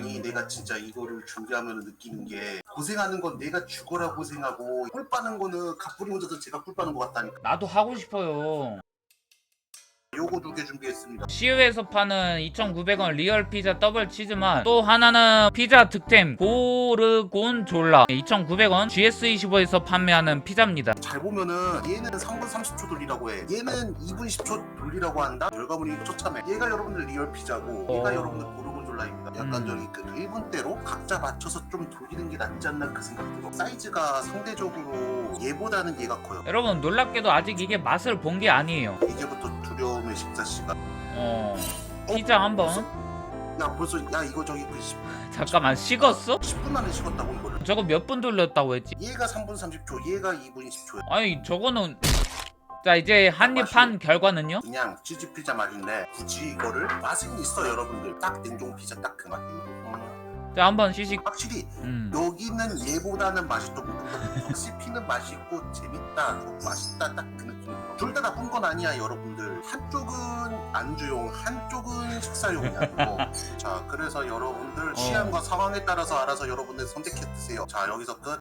아니 내가 진짜 이거를 준비하면 느끼는 게 고생하는 건 내가 죽어라 고생하고 꿀 빠는 거는 갑부리 혼자서 제가 꿀 빠는 것 같다니까 나도 하고 싶어요. 요거 두 개 준비했습니다 CU에서 파는 2,900원 리얼 피자 더블 치즈만 또 하나는 피자 득템 고르곤졸라 2,900원 GS25에서 판매하는 피자입니다. 잘 보면은 얘는 3분 30초 돌리라고 해 얘는 2분 10초 돌리라고 한다 결과물이 처참해 얘가 여러분들 리얼 피자고 얘가 어. 여러분들 고르곤 졸라입니다 약간 음. 저기 그 1분대로 각자 맞춰서 좀 돌리는 게 낫지 않나 그 생각 들어 사이즈가 상대적으로 얘보다는 얘가 커요 여러분 놀랍게도 아직 이게 맛을 본 게 아니에요. 이제부터 두려움의 식사 시간 어 피자 한 번. 야 벌써 야 이거 저기 그 10, 잠깐만 식었어? 10분 만에 식었다고 이거를 저거 몇 분 돌렸다고 했지? 얘가 3분 30초 얘가 2분 20초야 아니 저거는 자 이제 한입한 결과는요? 그냥 치즈 피자 맛인데 굳이 이거를 맛은 있어 여러분들 딱 냉동 피자 딱 그 맛. 음, 자 한번 시식. 확실히 음. 여기는 얘보다는 맛이 좀확 씹히는 맛이 있고 재밌다, 좀 맛있다 딱 그 느낌. 둘 다 나쁜 건 아니야 여러분들. 한쪽은 안주용, 한쪽은 식사용이야. 이거. 자 그래서 여러분들 취향과 상황에 따라서 알아서 여러분들 선택해 드세요. 자 여기서 끝.